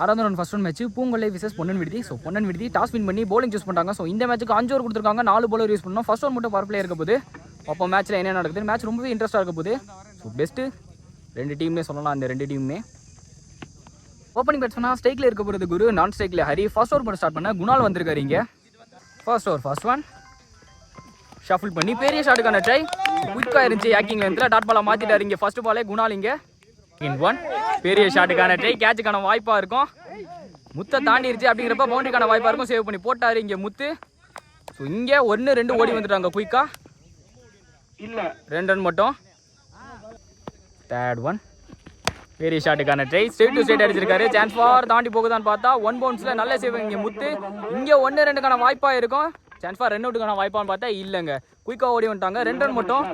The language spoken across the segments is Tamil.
ஆறாவது run first one match Poongollai versus Ponnan Viduthi. So Ponnan Viduthi toss win பண்ணி போலிங் சூஸ் பண்ணுறாங்க ஸோ இந்த மேட்ச்சுக்கு அஞ்சு ஓவர் கொடுத்துருக்காங்க. நாலு bowler யூஸ் பண்ணோம் ஃபர்ஸ்ட் ஒன் மட்டும் பவர் பிளே இருக்க போது அப்போ மேட்ச்சில் என்ன நடக்குது மேட்ச் ரொம்பவே இன்ட்ரெஸ்ட்டாக இருக்க போகுது. ஸோ பெஸ்ட்டு ரெண்டு டீம்னே சொல்லலாம். அந்த ரெண்டு டீமுமே ஓப்பனிங் பேட்ஸ்மனா ஸ்டேக்கில் இருக்க போகிறது குரு. நான் ஸ்டேக்கில் ஹரி. ஃபர்ஸ்ட் ஓவர் பண்ண ஸ்டார்ட் பண்ண. குணால் வந்திருக்காரு இங்கே. First over first one shuffle பண்ணி பெரிய ஷாட்டுக்கான ட்ரை குயிக்காக இருந்துச்சு யாக்கிங் லென்த்தில் டாட் பாலை மாற்றிட்டாரு இங்கே. ஃபர்ஸ்ட் பாலே குணால் இங்கே. இன் ஒன் பெரிய ஷாட்டுக்கான ட்ரை கேட்சுக்கான வாய்ப்பாக இருக்கும். முத்தை தாண்டிருச்சு அப்படிங்கிறப்ப பவுண்டரிக்கான வாய்ப்பாக இருக்கும். சேவ் பண்ணி போட்டார் இங்கே முத்து. ஸோ இங்கே ஒன்று ரெண்டு ஓடி வந்துட்டாங்க குயிக்காக இல்ல. ரெண்டு ரன் மட்டும். தேர்ட் ஒன் பெரிய ஷாட்டுக்கான ட்ரை ஸ்ட்ரெயிட் டு ஸ்ட்ரெயிட் அடிச்சிருக்காரு. சான்ஸ் ஃபார் தாண்டி போகுதான்னு பார்த்தா ஒன் பவுன்ஸில் நல்ல சேவ் இங்கே முத்து. இங்கே ஒன்று ரெண்டுக்கான வாய்ப்பாக இருக்கும். சான்ஸ் ஃபார் ரெண்டு அவுட்டுக்கான வாய்ப்பான்னு பார்த்தா இல்லைங்க. குயிக்காக ஓடி வந்துட்டாங்க. ரெண்டு ரன் மட்டும்.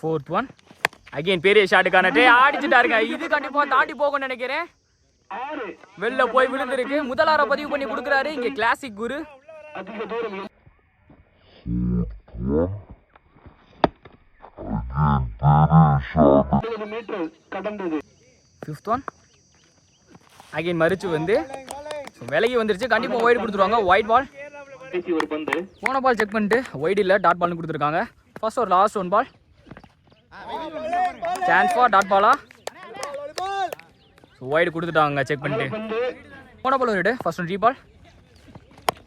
ஃபோர்த் ஒன் அகைன் பெரிய ஷாட்டுக்கான ட்ரை அடிச்சுட்டாருங்க இது கண்டிப்பாக தாண்டி போகும்னு நினைக்கிறேன். வெளில போய் விழுந்திருக்கு. முதலார பதிவு பண்ணி கொடுக்குறாரு. இங்கே classic Guru. Fifth one again மறிச்சு வந்து விலகி வந்துருச்சு. கண்டிப்பாக ஒயிட் கொடுத்துருவாங்க. ஒயிட் பால் போன பால் செக் பண்ணிட்டு ஒயிட் இல்லை டாட் பால்னு கொடுத்துருக்காங்க. ஃபர்ஸ்ட் ஒரு last one ball chance for dot Bala so wide கொடுத்துட்டாங்க செக் பண்ணிட்டு. போன பால் ஒரு ஃபர்ஸ்ட் ஒன் ரீ பால்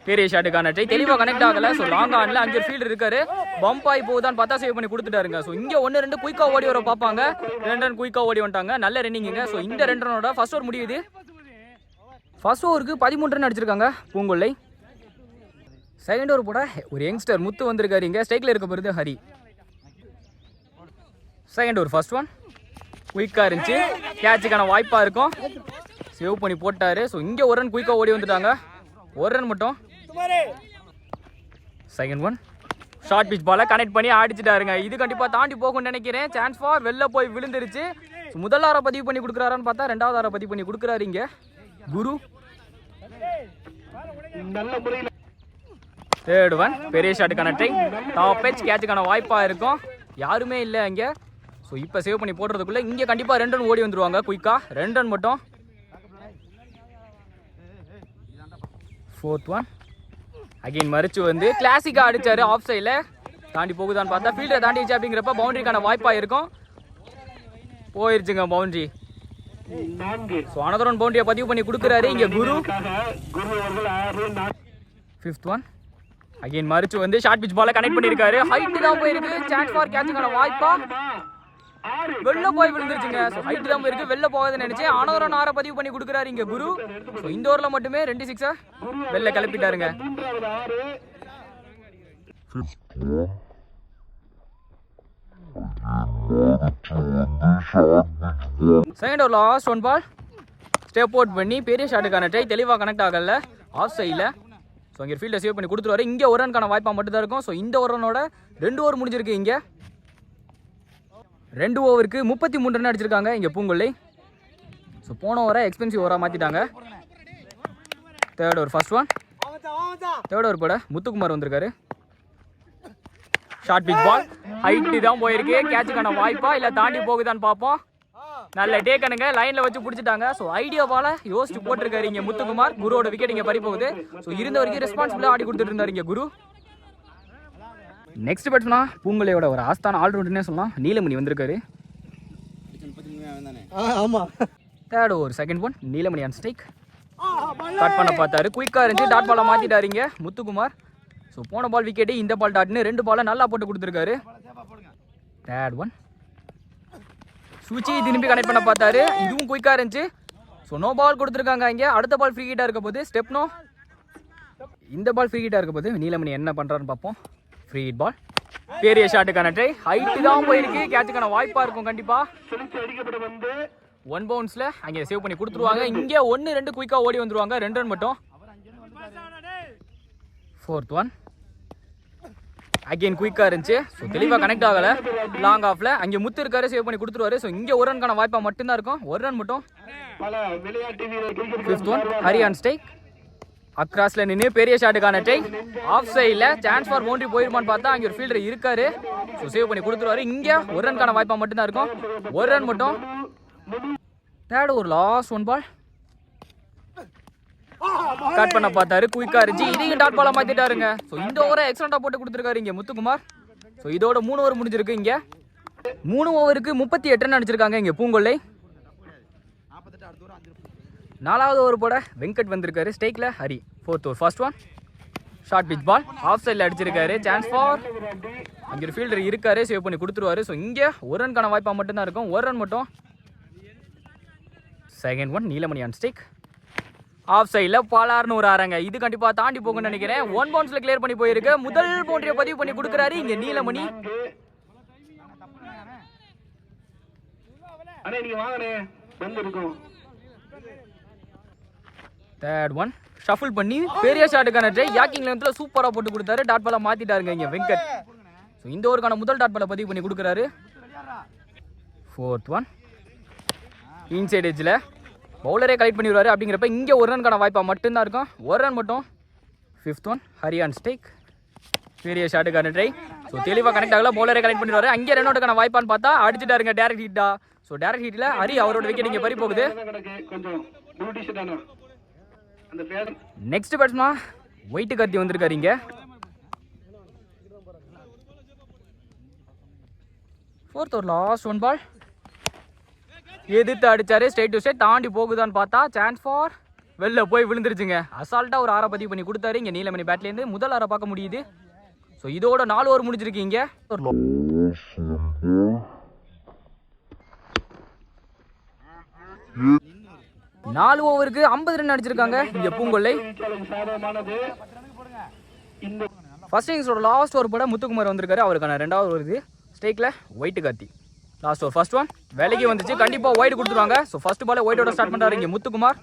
பெரிய ஷாட்டுக்கான ட்ரை தெளிவாக கனெக்ட் ஆகல. ஸோ லாங் ஆன்ல அஞ்சு ஃபீல்டு இருக்காரு. பம்ப் ஆகி போகுதான் பார்த்தா சேவ் பண்ணி கொடுத்துட்டாருங்க. ஸோ இங்கே ஒன்று ரெண்டு குயிக்காக ஓடி வர பார்ப்பாங்க. ரெண்டு ரன் குயிக்காக ஓடி வந்துட்டாங்க. நல்ல ரன்னிங்குங்க ஸோ இந்த ரெண்டு ரனோட ஃபர்ஸ்ட் ஓவர் முடியுது. ஃபர்ஸ்ட் ஓவருக்கு பதிமூன்று ரன் அடிச்சிருக்காங்க. பூங்கொல்லை. செகண்ட் ஓவர் போட ஒரு யங்ஸ்டர் முத்து வந்திருக்காரு இங்கே. ஸ்ட்ரைக்கில் இருக்க போகிறது ஹரி. செகண்ட் ஒரு ஃபர்ஸ்ட் ஒன் குயிக்காக இருந்துச்சு. கேட்சுக்கான வாய்ப்பாக இருக்கும். சேவ் பண்ணி போட்டார். ஸோ இங்கே ஒரு ரன் குயிக்காக ஓடி வந்துட்டாங்க. ஒரு ரன் மட்டும். செகண்ட் ஒன் ஷார்ட் பிச் பாலை கனெக்ட் பண்ணி அடிச்சிட்டாருங்க இது கண்டிப்பாக தாண்டி போகும்னு நினைக்கிறேன். சான்ஸ் ஃபார் வெளில போய் விழுந்துருச்சு. முதல் ஆரை பதிவு பண்ணி கொடுக்குறாரான்னு பார்த்தா ரெண்டாவது ஆரை பதிவு பண்ணி கொடுக்குறாரு இங்கே. குரு. நல்ல தேர்ட் ஒன் பெரிய ஷாட்டுக்கான ட்ரை டாப் பேச் கேட்சுக்கான வாய்ப்பாக இருக்கும். யாருமே இல்லை இங்கே. ஸோ இப்போ சேவ் பண்ணி போடுறதுக்குள்ளே இங்கே கண்டிப்பாக ரெண்டு ரன் ஓடி வந்துடுவாங்க குயிக்காக ரெண்டு ரன் மட்டும். ஃபோர்த் ஒன் அகைன் மறிச்சு வந்து கிளாசிக்காக அடித்தார் ஆஃப் சைடில் தாண்டி போகுதான்னு பார்த்தா ஃபீல்டரை தாண்டிச்சு அப்படிங்கிறப்ப பவுண்டரிக்கான வாய்ப்பாக இருக்கும். போயிருச்சுங்க பவுண்டரி ஸோ அனதரன் பவுண்டரியை பதிவு பண்ணி கொடுக்குறாரு இங்கே குரு. ஃபிஃப்த் ஒன் அகைன் மறிச்சு வந்து ஷார்ட் பிச் பாலை கனெக்ட் பண்ணியிருக்காரு. ஹைட்டு தான் போயிருக்கு. சான்ஸ் ஃபார் கேட்சுக்கான வாய்ப்பா. வெளில போய் விழுந்துருச்சுங்க. ஸோ ஹைட்டு தான் போயிருக்கு வெளில போகாதுன்னு நினைச்சேன் ஆனவரம் ஆற பதிவு பண்ணி கொடுக்குறாரு இங்க குரு. இந்த ஓவரில் மட்டுமே ரெண்டு சிக்ஸை வெளில கிளப்பிட்டாருங்க. Second over last one ball step out பண்ணி பெரிய ஷாட்டுக்கான ட்ரை தெளிவாக கனெக்ட் ஆகல. ஆஃப் சைடில் ஸோ இங்கே ஃபீல்டை சேவ் பண்ணி கொடுத்துருவாரு. இங்கே ஒரு ரனுக்கான வாய்ப்பாக மட்டும் தான் இருக்கும். ஸோ இந்த ஒரு ரனோட ரெண்டு ஓவர் முடிஞ்சிருக்கு இங்கே. ரெண்டு ஓவருக்கு முப்பத்தி மூணு ரன் அடிச்சிருக்காங்க இங்கே பூங்கொல்லி. ஸோ போன ஓவரை எக்ஸ்பென்சிவ் ஓவராக மாற்றிட்டாங்க third over first one third over கூட முத்துக்குமார் வந்திருக்காரு. ஷார்ட் பிக் பால் ஹைட்டு தான் போயிருக்கு. கேட்சுக்கான வாய்ப்பா? இல்லை தாண்டி போகுதான்னு பார்ப்போம். நல்ல டேக்கனுங்க லைன்ல வச்சு பிடிச்சிட்டாங்க. ஸோ ஐடியா பால யோசிச்சு போட்டிருக்காரு இங்க முத்துக்குமார். குருவோட விக்கெட் இங்க பறி போகுது. ஸோ இருந்த வரைக்கும் ரெஸ்பான்சிபிளா ஆடி கொடுத்துட்டு இருந்தாரு இங்க குரு. நெக்ஸ்ட் பேட்ஸ்னா பூங்கலையோட ஒரு ஆஸ்தான ஆல்ரவுண்டர்னே சொல்லலாம். நீலமணி வந்திருக்காரு. Third over second one Neelamani on strike cut பண்ண பார்த்தாரு. குயிக்காக இருந்துச்சு. டாட் பாலை மாற்றிட்டாருங்க முத்துக்குமார். ஸோ போன பால் விக்கெட்டு இந்த பால் டாட்னு ரெண்டு பாலை நல்லா போட்டு கொடுத்துருக்காரு. தேர்ட் ஒன் சுவிட்சி திரும்பி கனெக்ட் பண்ண பார்த்தாரு. இதுவும் குயிக்காக இருந்துச்சு. ஸோ நோ பால் கொடுத்துருக்காங்க இங்கே. அடுத்த பால் ஃப்ரீ ஹிட்டாக இருக்க போது ஸ்டெப் நோ இந்த பால் ஃப்ரீ ஹிட்டாக இருக்க போது நீலமணி என்ன பண்ணுறான்னு பார்ப்போம். ஃப்ரீ ஹிட் பால் பெரிய ஷாட்டுக்கான ட்ரை ஹைட்டு தான் போயிருக்கு. கேட்சுக்கான வாய்ப்பாக இருக்கும் கண்டிப்பாக ஒன் பவுன்ஸில் அங்கே சேவ் பண்ணி கொடுத்துருவாங்க. இங்கே ஒன்று ரெண்டு குயிக்காக ஓடி வந்துருவாங்க. ரெண்டு ரன் மட்டும். ஃபோர்த் ஒன் அகைன் குயிக்காக இருந்துச்சு. ஸோ தெளிவாக கனெக்ட் ஆகலை. லாங் ஆஃபில் அங்கே முத்து இருக்காரு சேவ் பண்ணி கொடுத்துருவாரு. ஸோ இங்கே ஒரு ரன்கான வாய்ப்பாக மட்டும்தான் இருக்கும். ஒரு ரன் மட்டும். ஃபிஃப்த் ஒன் ஹரியான் ஸ்டைக் அக்ராஸ்ல நின்று பெரிய ஷாட்டுக்கான டைம் ஆஃப் சைடில் சான்ஸ் ஃபார் பவுண்டரி போயிருமான்னு பார்த்தா அங்கே ஒரு ஃபீல்டர் இருக்காரு. ஸோ சேவ் பண்ணி கொடுத்துருவாரு. இங்கே ஒரு ரன்கான வாய்ப்பாக மட்டும்தான் இருக்கும். ஒரு ரன் மட்டும். தேர்ட் ஒரு லாஸ்ட் ஒன் பால் கட் பண்ண பார்த்தாரு. குயிக்கா இருந்துச்சு. இதையும் டாட் பாலா மாத்திட்டாருங்க. ஸோ இந்த ஓவரை எக்ஸலண்டா போட்டு கொடுத்துருக்காரு இங்க முத்துக்குமார். ஸோ இதோட மூணு ஓவர் முடிஞ்சிருக்கு இங்க. மூணு ஓவருக்கு முப்பத்தி எட்டு ரன் அடிச்சிருக்காங்க இங்க பூங்கொல்லை. நாலாவது ஓவர் போட வெங்கட் வந்திருக்காரு. ஸ்டேக்கில் Hari fourth over first one short pitch ball off சைடில் அடிச்சிருக்காரு. சான்ஸ் ஃபார் அங்கே ஒரு ஃபீல்டர் இருக்காரு சேவ் பண்ணி கொடுத்துருவாரு. ஸோ இங்கே ஒரு ரன்கான வாய்ப்பாக மட்டும்தான் இருக்கும். ஒரு ரன் மட்டும். Second one Neelamani on strike off சைடில் பாலார்னு ஒரு ஆறாங்க. இது கண்டிப்பாக தாண்டி போகும்னு நினைக்கிறேன். ஒன் பவுன்ஸில் கிளியர் பண்ணி போயிருக்கு. முதல் பவுண்டரியை பதிவு பண்ணி கொடுக்குறாரு இங்கே நீலமணி. அண்ணே நீங்க வாங்கினேன் வந்து தேர்ட் ஒன் ஷஃபிள் பண்ணி பெரிய ஷாட்டுக்கான ட்ரை யாக்கிங் லென்த்தில் சூப்பராக போட்டு கொடுத்தாரு டாட் பாலை மாற்றிட்டாருங்க இங்கே வெங்கட் ஸோ இந்த ஊருக்கான முதல் டாட் பாலை பதிவு பண்ணி கொடுக்குறாரு ஃபோர்த் ஒன் இன்சைட் எஜ்ஜில் பவுலரே கலெக்ட் பண்ணிடுவாரு அப்படிங்கிறப்ப இங்கே ஒரு ரன்கான வாய்ப்பாக மட்டும்தான் இருக்கும் ஒரு ரன் மட்டும் ஃபிஃப்த் ஒன் ஹரியான் ஸ்டேக் பெரிய ஷாட்டுக்கான ட்ரை ஸோ தெளிவாக கனெக்ட் ஆகல பவுலரே கனெக்ட் பண்ணிடுவாரு அங்கே ரன் அவுட்டுக்கான வாய்ப்பான்னு பார்த்தா அடிச்சிட்டாருங்க டேரக்ட் ஹீட்டா ஸோ டேரக்ட் ஹீட்டில் ஹரி அவரோட விக்கெட் இங்கே பறி போகுது நெக்ஸ்ட் பேட்ஸ்மா ஒயிட்டு கத்தி வந்திருக்காரு இங்கே. ஃபோர்த் ஒரு லாஸ்ட் ஒன் பால் எதிர்த்து அடித்தாரு ஸ்டேட் டு ஸ்டேட் தாண்டி போகுதான்னு பார்த்தா சான்ஸ் ஃபார் வெளில போய் விழுந்துருச்சுங்க. அசால்ட்டாக ஒரு ஆரை பதிவு பண்ணி கொடுத்தாரு இங்கே நீலமணி பேட்லேருந்து முதல் ஆரை பார்க்க முடியுது. ஸோ இதோட நாலு ஓவர் முடிஞ்சிருக்கு நாலு ஓவருக்கு ஐம்பது ரன் அடிச்சிருக்காங்க. இங்க பூங்கொல்லை. ஃபர்ஸ்ட் இன்னிங்ஸோட லாஸ்ட் ஓவர் போட முத்துக்குமார் வந்திருக்காரு. அவருக்கான ரெண்டாவது வருது இது. ஸ்டேக்கில் ஒயிட்டு காத்தி லாஸ்ட் ஓவர் ஃபர்ஸ்ட் ஒன் வேலைக்கு வந்துச்சு. கண்டிப்பாக ஒயிட் கொடுத்துருவாங்க. ஸோ ஃபர்ஸ்ட் பால் ஒயிட்டோட ஸ்டார்ட் பண்ணுறாரு இங்கே முத்துக்குமார்.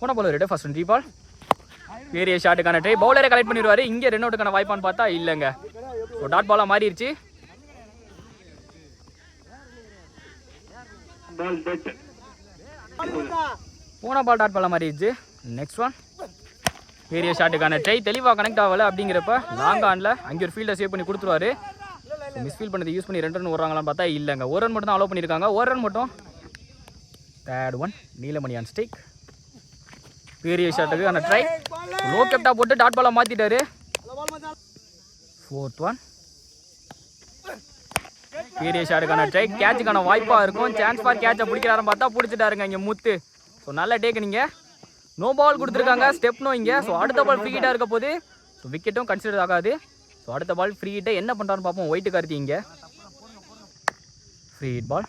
போன பால் ரெண்டு ஃபர்ஸ்ட் ஒன் பால் பெரிய ஷாட்டுக்கான ட்ரை பவுலரை கலெக்ட் பண்ணிடுவார். இங்கே ரெண்டு அவுட்டுக்கான வாய்ப்பான்னு பார்த்தா இல்லைங்க. ஸோ டாட் பாலாக மாறிடுச்சு. போன பால் டாட் பாலாக மாறிடுச்சு நெக்ஸ்ட் ஒன் பெரிய ஷாட்டுக்கான ட்ரை தெளிவாக கனெக்ட் ஆகல அப்படிங்கிறப்ப லாங் ஆனில் அங்கே ஒரு ஃபீல்டை சேவ் பண்ணி கொடுத்துருவாரு. மிஸ்ஃபீல் பண்ணது யூஸ் பண்ணி ரெண்டு ரன் வர்றாங்களான்னு பார்த்தா இல்லைங்க. ஒரு ரன் மட்டும் தான் அலோவ் பண்ணியிருக்காங்க. ஒரு ரன் மட்டும். Third one Neelamani on strike பெரிய ஷாட்டுக்கு அந்த ட்ரை லோ கெப்டா போட்டு டாட் பாலை மாற்றிட்டாரு ஃபோர்த் ஒன் பீரிய ஷாட்டுக்கான ட்ரை கேட்சுக்கான வாய்ப்பாக இருக்கும். சான்ஸ் ஃபார் கேட்சை பிடிக்கிறாருன்னு பார்த்தா பிடிச்சிட்டாருங்க இங்கே முத்து. ஸோ நல்ல டேக் நீங்கள் நோ பால் கொடுத்துருக்காங்க. ஸ்டெப் நோ இங்கே. ஸோ அடுத்த பால் ஃப்ரீ ஹிட்டாக இருக்க போது ஸோ விக்கெட்டும் கன்சிடர் ஆகாது. ஸோ அடுத்த பால் ஃப்ரீ ஹிட்டை என்ன பண்ணுறான்னு பார்ப்போம். ஒயிட்டு கருத்தி இங்கே. ஃப்ரீ ஹிட் பால்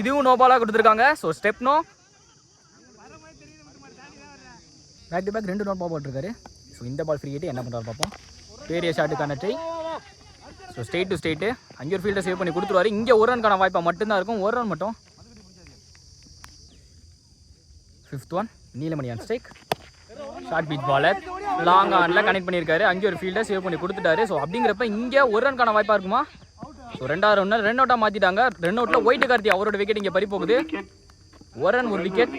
இதுவும் நோ பாலாக கொடுத்துருக்காங்க. So step no back to back ரெண்டு நோட் பால் போட்டிருக்காரு. ஸோ இந்த பால் ஃப்ரீ என்ன பண்ணுறாரு பார்ப்போம். பெரிய ஷாட்டுக்கான try so straight to straight அங்கே ஒரு ஃபீல்டை சேவ் பண்ணி கொடுத்துருவாரு. இங்கே ஒரு ரன்கான வாய்ப்பாக மட்டும்தான் இருக்கும். ஒரு ரன் மட்டும். Fifth one Neelamani on strike short pitch bowler long ஆனில் கனெக்ட் பண்ணியிருக்காரு. அங்கே ஒரு ஃபீல்டை சேவ் பண்ணி கொடுத்துட்டாரு. ஸோ அப்படிங்கிறப்ப இங்கே ஒரு ரன்கான வாய்ப்பாக இருக்குமா? ஸோ ரெண்டாவது ரன் ரன் அவுட்டாக மாற்றிட்டாங்க ரன் அவுட்டில் ஒயிட் கார்த்தி அவரோட விக்கெட் இங்கே பறி போகுது. ஒரு ரன் ஒரு விக்கெட்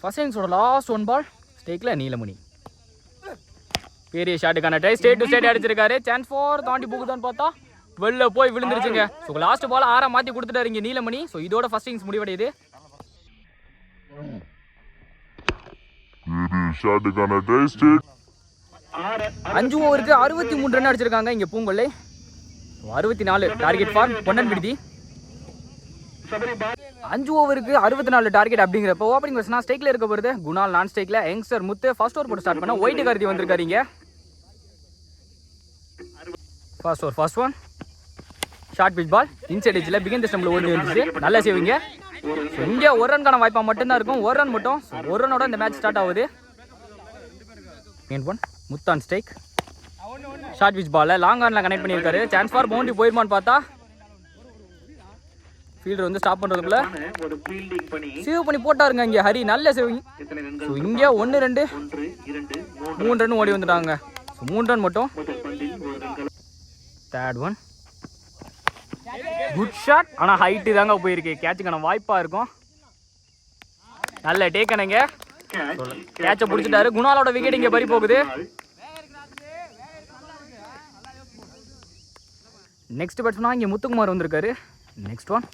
ஃபர்ஸ்ட் இன்னிங்ஸோட லாஸ்ட் ஒன் பால் ஸ்டேக்கில் நீலமணி. பெரிய ஷாட்டுக்கான ட்ரை ஸ்டேட் டு ஸ்டேட் அடிச்சிருக்காரு. சான்ஸ் ஃபார் தாண்டி போகுதான்னு பார்த்தா வெளில போய் விழுந்துருச்சுங்க. ஸோ லாஸ்ட் பால் ஆறா மாற்றி கொடுத்துட்டாரு இங்கே நீலமணி. ஸோ இதோட ஃபர்ஸ்ட் இன்னிங்ஸ் முடிவடையுது. அஞ்சு ஓவருக்கு அறுபத்தி மூணு ரன் அடிச்சிருக்காங்க இங்கே பூங்கொல்லை. அறுபத்தி நாலு டார்கெட் ஃபார் பொன்னன் விடுதி. அஞ்சு ஓவருக்கு அறுபத்தி நாலு டார்கெட் அப்படிங்கிறப்ப ஓப்பனிங் பர்சனா ஸ்டேக்ல இருக்க போகிறது குணால் நான் ஸ்டேக்ல யங்ஸ்டர் முத்து ஃபர்ஸ்ட் ஓவர் போட்டு ஸ்டார்ட் பண்ண. ஒயிட் கருதி வந்திருக்காரு இங்க first over first one short pitch ball inside எஜ்ல பிகின் ஸ்டம்பில் ஓடி வந்துச்சு நல்ல சேவிங்க இங்கே ஒரு ரன்கான வாய்ப்பாக மட்டும்தான் இருக்கும் ஒரு ரன் மட்டும் ஒரு ரனோட இந்த மேட்ச் ஸ்டார்ட் ஆகுது மெயின் ஒன் முத்தான் ஸ்டைக் ஷார்ட் பிச் பால்ல லாங் ஆன்ல கனெக்ட் பண்ணியிருக்காரு சான்ஸ் ஃபார் பவுண்டரி போயிருமான்னு பார்த்தா ஃபீல்டர் வந்து ஸ்டாப் பண்ணுறதுக்குள்ள ஒரு ஃபீல்டிங் பண்ணி சேவ் பண்ணி போட்டாருங்க இங்கே ஹரி நல்ல சேவிங் ஸோ இங்கே ஒன்று ரெண்டு மூன்று மூணு ரன் ஓடி வந்துட்டாங்க ஸோ மூணு ரன் மட்டும் முதல் பந்தில் ஒரு ரன்கள் தேர்ட் ஒன் குட் ஷாட் ஆனால் ஹைட்டு தாங்க போயிருக்கு. கேட்சுக்கான வாய்ப்பாக இருக்கும். நல்ல டேக்கனுங்க அணைங்க கேட்சை பிடிச்சிட்டாரு. குணாலோட விக்கெட் இங்கே பறி போகுது. நெக்ஸ்ட் பேட்ஸ்மனாக இங்கே முத்துக்குமார் வந்திருக்காரு. நெக்ஸ்ட் ஒன்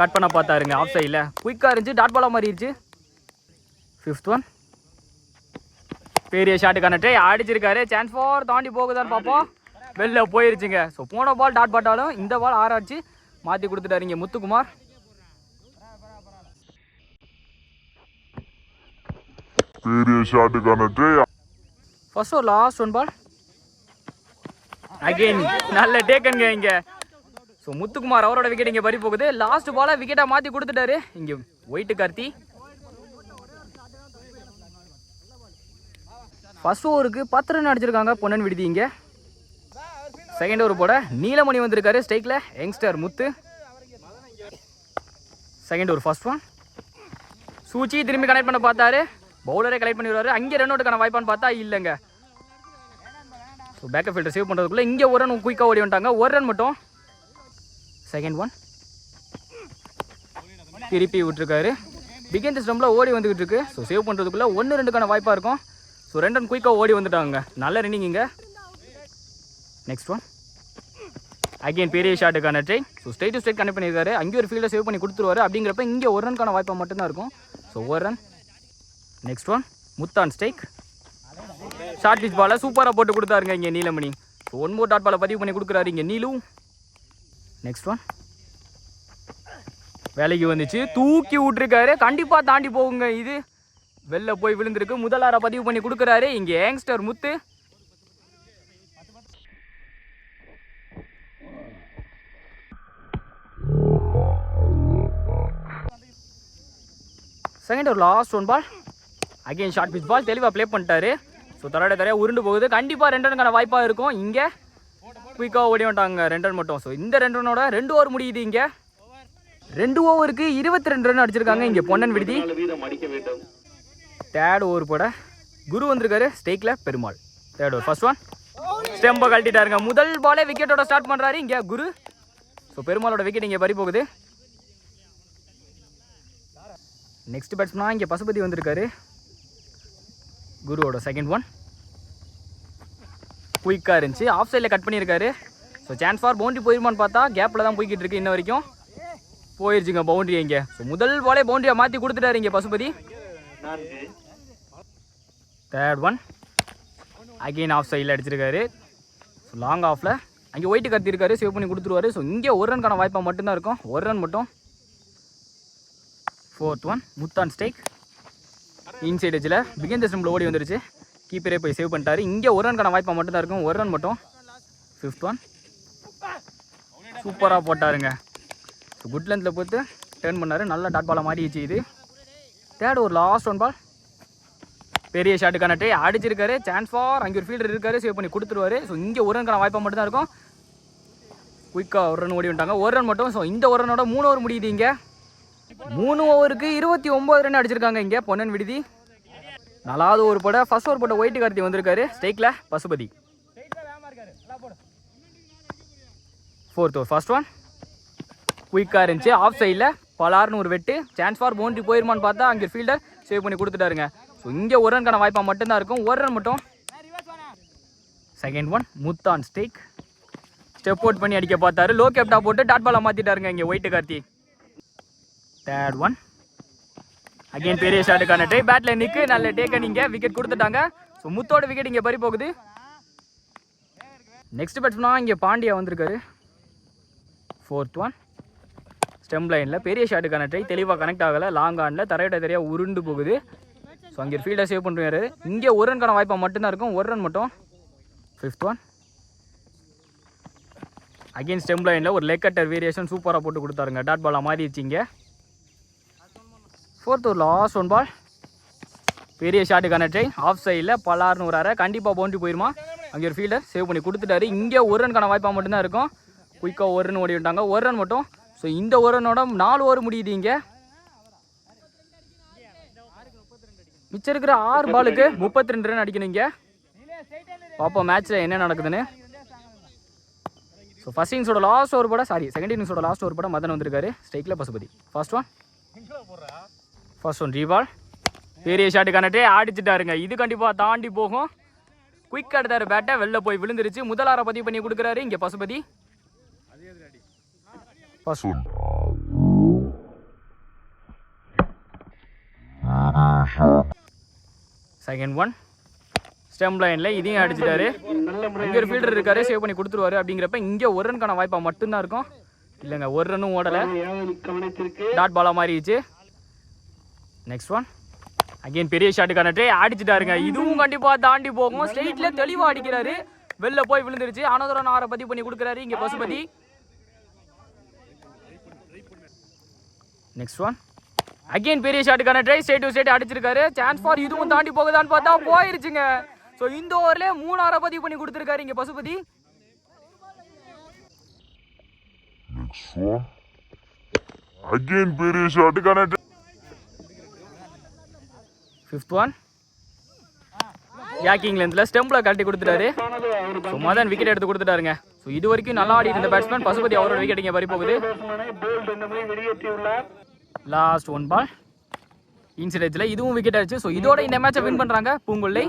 கட் பண்ண பார்த்தாருங்க. ஆஃப் சைடில் குயிக்காக இருந்துச்சு. டாட் பாலாக மாறிடுச்சு ஃபிஃப்த் ஒன் பெரிய ஷாட்டுக்கான ட்ரை அடிச்சிருக்காரு. சான்ஸ் ஃபார் தாண்டி போகுதான்னு பார்ப்போம். வெளில போயிருச்சுங்க. ஸோ போன பால் டாட் பாட்டாலும் இந்த பால் ஆறாச்சு மாற்றி கொடுத்துட்டாரு இங்கே முத்துக்குமார். ஃபர்ஸ்ட் ஒரு லாஸ்ட் ஒன் பால் அகைன் நல்ல டேக்கனுங்க இங்கே. ஸோ முத்துக்குமார் அவரோட விக்கெட் இங்கே பறி போகுது. லாஸ்ட் பாலை விக்கெட்டாக மாற்றி கொடுத்துட்டாரு. இங்கே ஒயிட்டு கார்த்தி. ஃபர்ஸ்ட் ஓவருக்கு பத்து ரன் அடிச்சிருக்காங்க பொன்னன் விடுதி இங்கே. செகண்ட் ஓவர் போட நீலமணி வந்திருக்காரு ஸ்ட்ரைக்கில் youngster Muthu. Second over first one சூச்சி திரும்பி கனெக்ட் பண்ண பார்த்தாரு. பவுலரே கலெக்ட் பண்ணிடுவாரு அங்கே ரன் அவுட்டுக்கான வாய்ப்பான்னு பார்த்தா இல்லைங்க. ஸோ பேக்கப் ஃபீல்டர் சேவ் பண்ணுறதுக்குள்ளே இங்கே ஒரு ரன் குயிக்காக ஓடி வந்துட்டாங்க. ஒரு ரன் மட்டும். செகண்ட் ஒன் திருப்பி விட்டுருக்காரு. பிகின் ஸ்டம்பில் ஓடி வந்துக்கிட்டு இருக்கு. ஸோ சேவ் பண்ணுறதுக்குள்ளே ஒன்று ரெண்டுக்கான வாய்ப்பாக இருக்கும். ஸோ ரெண்டு ரன் குயிக்காக ஓடி வந்துட்டாங்க. நல்ல ரன்னிங் இங்கே. நெக்ஸ்ட் ஒன் அகைன் பெரிய ஷாட்டுக்கான try so straight to straight connect பண்ணியிருக்காரு. அங்கே ஒரு ஃபீல்டை சேவ் பண்ணி கொடுத்துருவாரு. அப்படிங்கிறப்ப இங்கே ஒரு ரன்க்கான வாய்ப்பாக மட்டும்தான் இருக்கும். ஸோ ஒரு ரன் நெக்ஸ்ட் ஒன் முத்தான் ஸ்ட்ரைக் ஷார்ட் பிச் பாலை சூப்பராக போட்டு கொடுத்தாருங்க இங்கே Neelamani. So one more dot பாலை பதிவு பண்ணி கொடுக்குறாரு இங்கே நீலு. நெக்ஸ்ட் ஒன் வேலைக்கு வந்துச்சு. தூக்கி விட்டுருக்காரு. கண்டிப்பாக தாண்டி போகுங்க இது. வெளில போய் விழுந்திருக்கு. முதலார பதிவு பண்ணி கொடுக்குறாரு. இங்கே யங்ஸ்டர் முத்து. செகண்ட் ஒரு last one ball again short pitch ball தெளிவாக ப்ளே பண்ணிட்டாரு. ஸோ தரையோட தரையாக உருண்டு போகுது. கண்டிப்பாக ரெண்டு ரனுக்கான வாய்ப்பாக இருக்கும். இங்கே குயிக்காக ஓடி வந்துட்டாங்க. ரெண்டு ரன் மட்டும். ஸோ இந்த ரெண்டு ரனோட ரெண்டு ஓவர் முடியுது இங்கே. ரெண்டு ஓவருக்கு இருபத்தி ரெண்டு ரன் அடிச்சிருக்காங்க. இங்கே பொன்னன் விடுதி. தேர்ட் ஓவர் போட குரு வந்திருக்காரு. ஸ்டேக்கில் Perumal. Third over first one ஸ்டெம்பை கழட்டிட்டாருங்க. முதல் பாலே விக்கெட்டோட ஸ்டார்ட் பண்ணுறாரு இங்கே குரு. ஸோ பெருமாளோட விக்கெட் இங்கே பறி போகுது. நெக்ஸ்ட் பேட்ஸ்மனாக இங்கே பசுபதி வந்திருக்காரு. குருவோட செகண்ட் ஒன் குயிக்காக இருந்துச்சு. ஆஃப் சைடில் கட் பண்ணியிருக்காரு. ஸோ சான்ஸ் ஃபார் பவுண்ட்ரி போயிருமான்னு பார்த்தா கேப்பில் தான் போய்கிட்டு இருக்கு இன்ன வரைக்கும். போயிருச்சுங்க பவுண்டரி இங்கே. ஸோ முதல் போலே பவுண்டரியை மாற்றி கொடுத்துட்டாரு இங்கே Pasupathi. Third one again off சைடில் அடிச்சிருக்காரு. ஸோ லாங் ஆஃபில் அங்கே ஒயிட்டு கத்திருக்காரு. சேவ் பண்ணி கொடுத்துருவாரு. ஸோ இங்கே ஒரு ரன்கான வாய்ப்பாக மட்டும்தான் இருக்கும். ஒரு ரன் மட்டும். Fourth one முத்தான் stack. இன்சைட் எஜில் பிகேந்தர் ஸ்டம்பில் ஓடி வந்துருச்சு. கீப்பரே போய் சேவ் பண்ணிட்டாரு. இங்கே ஒரு ரன்கான வாய்ப்பாக மட்டும்தான் இருக்கும். ஒரு ரன் மட்டும். ஃபிஃப்த் ஒன் சூப்பராக போட்டாருங்க. ஸோ குட் லென்த்தில் போட்டு டேர்ன் பண்ணார். நல்ல டாட் பாலாக மாறிடுச்சு இது. தேர்ட் ஒரு லாஸ்ட் ஒன் பால் பெரிய ஷாட்டுக்கான டே அடிச்சிருக்காரு. சான்ஸ் ஃபார் அங்கே ஒரு ஃபீல்டர் இருக்காரு. சேவ் பண்ணி கொடுத்துருவாரு. ஸோ இங்கே ஒரு ரன்கான வாய்ப்பாக மட்டும்தான் இருக்கும். குயிக்காக ஒரு ரன் ஓடி வந்துட்டாங்க. ஒரு ரன் மட்டும். ஸோ இந்த ஒரு ரனோட மூணு ஓவர் முடியுது இங்கே. மூணு ஓவருக்கு இருபத்தி ஒம்பது ரன் அடிச்சிருக்காங்க இங்கே பொன்னன் விடுதி. நாலாவது ஒரு படம் ஃபர்ஸ்ட் ஓவர் போட்ட ஒயிட் கார்த்தி வந்திருக்காரு. ஸ்டேக்கில் Pasupathi. Fourth over first one குயிக்காக இருந்துச்சு ஆஃப் சைடில் பலார்னு ஒரு வெட்டு. சான்ஸ் ஃபார் பவுண்டரி போயிருமான்னு பார்த்தா அங்கே ஃபீல்டர் சேவ் பண்ணி கொடுத்துட்டாருங்க. ஸோ இங்கே ஒரு ரன்கான வாய்ப்பாக மட்டும்தான் இருக்கும். ஒரு ரன் மட்டும். Second one முத்தான் stack step out பண்ணி அடிக்க பார்த்தாரு. லோ கேப்டா போட்டு டாட் பாலை மாற்றிட்டாருங்க இங்கே white Karthi third one again பெரிய ஷாட்டுக்கான டே பேட்டில் நிற்கு நல்ல டேக்கன் இங்கே விக்கெட் கொடுத்துட்டாங்க. ஸோ முத்தோட விக்கெட் இங்கே பறி போகுது. நெக்ஸ்ட் பேட்ஸ்மனா இங்கே பாண்டியா வந்திருக்காரு. ஃபோர்த் ஒன் ஸ்டெம் லைனில் பெரிய ஷாட்டுக்கான ட்ரை தெளிவாக கனெக்ட் ஆகலை. லாங் ஆனில் தரையிட்ட தெரியாக உருண்டு போகுது. ஸோ அங்கே ஃபீல்டை சேவ் பண்ணுறாரு இங்கே ஒரு ரன்கான வாய்ப்பாக மட்டும்தான் இருக்கும். ஒரு ரன் மட்டும். ஃபிஃப்த் ஒன் அகைன் ஸ்டெம் லைனில் ஒரு லெக் கட்டர் வேரியேஷன் சூப்பராக போட்டு கொடுத்தாருங்க. டாட் பாலாக மாறிடுச்சு இங்கே. ஃபோர்த் ஒரு லாஸ்ட் ஒன் பால் பெரிய ஷாட்டுக்கான ட்ரை ஆஃப் சைடில் பலார்னு ஒரு கண்டிப்பாக பவுண்டரி போயிருமா? அங்கே ஒரு ஃபீல்டர் சேவ் பண்ணி கொடுத்துட்டாரு. இங்கே ஒரு ரன்கான வாய்ப்பாக மட்டும்தான் இருக்கும். குயிக்காக ஒரு ரன் ஓடி விட்டாங்க. ஒரு ரன் மட்டும். ஸோ இந்த ஒரு ரனோட நாலு ஓவர் முடியுது இங்கே. மிச்சம் இருக்கிற ஆறு பாலுக்கு முப்பத்தி ரெண்டு ரன் அடிக்கணும் இங்கே. பார்ப்போம் மேட்ச்சில் என்ன நடக்குதுன்னு. ஸோ ஃபர்ஸ்ட் இன்னிங்ஸோட லாஸ்ட் ஓவர் போட சாரி செகண்ட் இன்னிங்ஸோட லாஸ்ட் ஓவர் போட மதன் வந்திருக்காரு. ஸ்ட்ரைக்கில் Pasupathi. First one first one ரீபால் பெரிய ஷாட்டு கனட்டே அடிச்சுட்டாருங்க இது கண்டிப்பாக தாண்டி போகும். குயிக் எடுத்தார் பேட்டை வெளில போய் விழுந்துருச்சு. முதலார பதிவு பண்ணி கொடுக்குறாரு. இங்கே பசுபதி. செகண்ட் ஒன் ஸ்டெம் லைனில் இதையும் அடிச்சிட்டாரு. இங்கே ஒரு ஃபீல்டர் இருக்காரு. சேவ் பண்ணி கொடுத்துருவாரு அப்படிங்கிறப்ப இங்கே ஒரு ரன்கான வாய்ப்பாக மட்டும்தான் இருக்கும். இல்லைங்க ஒரு ரன்னும் ஓடலை. டாட் பாலாக மாறிடுச்சு. நெக்ஸ்ட் ஒன் அகைன் பெரிய ஷாட்டுக்கான ட்ரே அடிச்சிட்டாருங்க இதுவும் கண்டிப்பாக தாண்டி போகும். ஸ்ட்ரெயிட்டில் தெளிவாக அடிக்கிறாரு. வெளில போய் விழுந்துருச்சு. அனதரம் ஆறை பதிவு பண்ணி கொடுக்குறாரு. இங்கே பசுபதி. நெக்ஸ்ட் ஒன் அகைன் பெரிய ஷாட்டுக்கான ட்ரை ஸ்டேட் டு ஸ்டேட் அடிச்சிருக்காரு. சான்ஸ் ஃபார் இதுவும் தாண்டி போகுதான்னு பார்த்தா போயிருச்சுங்க. ஸோ இந்த ஓவர்லேயே மூணாரை பதிவு பண்ணி கொடுத்துருக்காரு இங்கே பசுபதி. அகைன் பெரிய ஷாட்டுக்கான ஃபிஃப்த் ஒன் யாக்கிங் லென்த்தில் ஸ்டெம்பில் கட்டி கொடுத்துட்டாரு. சும்மா தான் விக்கெட் எடுத்து கொடுத்துட்டாருங்க. ஸோ இது வரைக்கும் நல்லா ஆடி இருந்த பேட்ஸ்மேன் பசுபதி அவரோட விக்கெட் இங்கே பறி போகுது. லாஸ்ட் ஒன் பால் இன்சிடேஜில் இதுவும் விக்கெட் ஆச்சு. ஸோ இதோட இந்த மேட்சை வின் பண்ணுறாங்க பூங்கொல்லை.